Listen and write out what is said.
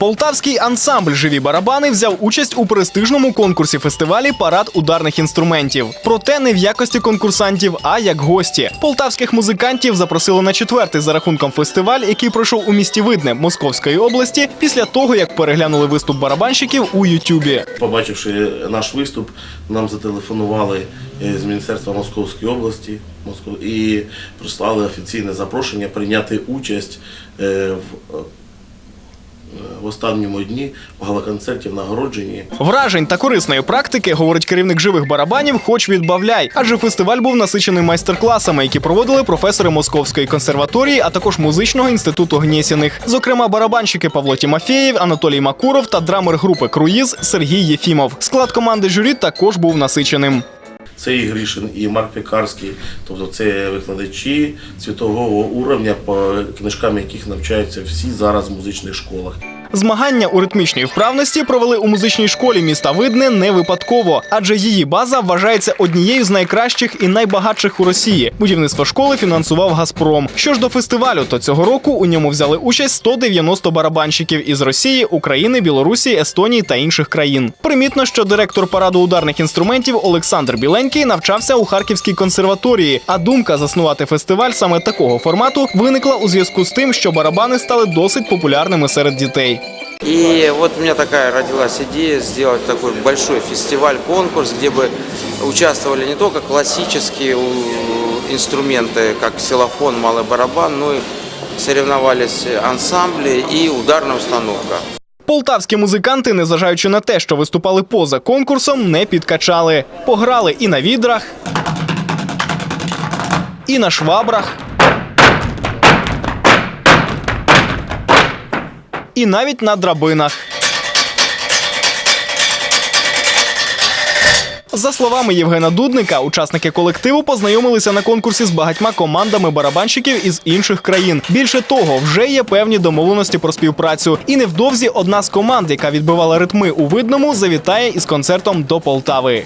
Полтавський ансамбль Живі барабани взяв участь у престижному конкурсі фестивалі Парад ударних інструментів. Проте не в якості конкурсантів, а як гості. Полтавських музикантів запросили на четвертий за рахунком фестиваль, який пройшов у місті Видне Московської області, після того як переглянули виступ барабанщиків у Ютубі. Побачивши наш виступ, нам зателефонували е, з Міністерства Московської області і прислали офіційне запрошення прийняти участь е, в, е, в останньому дні в галоконцерті в нагородженні. Вражень та корисної практики, говорить керівник живих барабанів, хоч відбавляй, адже фестиваль був насичений майстер-класами, які проводили професори Московської консерваторії, а також музичного інституту Гнєсіних. Зокрема, барабанщики Павло Тімофєєв, Анатолій Макуров та драмер групи Круїз Сергій Єфімов. Склад команди журі також був насиченим. Це і Грішин, і Марк Пікарський, тобто це викладачі світового уровня, по книжкам яких навчаються всі зараз в музичних школах. Змагання у ритмічній вправності провели у музичній школі міста Видне не випадково, адже її база вважається однією з найкращих і найбагатших у Росії. Будівництво школи фінансував Газпром. Що ж до фестивалю, то цього року у ньому взяли участь 190 барабанщиків із Росії, України, Білорусі, Естонії та інших країн. Примітно, що директор параду ударних інструментів Олександр Біленький навчався у Харківській консерваторії. А думка заснувати фестиваль саме такого формату виникла у зв'язку з тим, що барабани стали досить популярними серед дітей. И вот у меня такая родилась идея сделать такой большой фестиваль, конкурс, где бы участвовали не только классические у- инструменты, как ксилофон, малый барабан, но и соревновались ансамбли и ударная установка. Полтавські музиканти, незважаючи на те, що виступали поза конкурсом, не підкачали. Пограли і на відрах, і на швабрах, І навіть на драбинах. За словами Євгена Дудника, учасники колективу познайомилися на конкурсі з багатьма командами барабанщиків із інших країн. Більше того, вже є певні домовленості про співпрацю. І невдовзі одна з команд, яка відбивала ритми у видному, завітає із концертом до Полтави.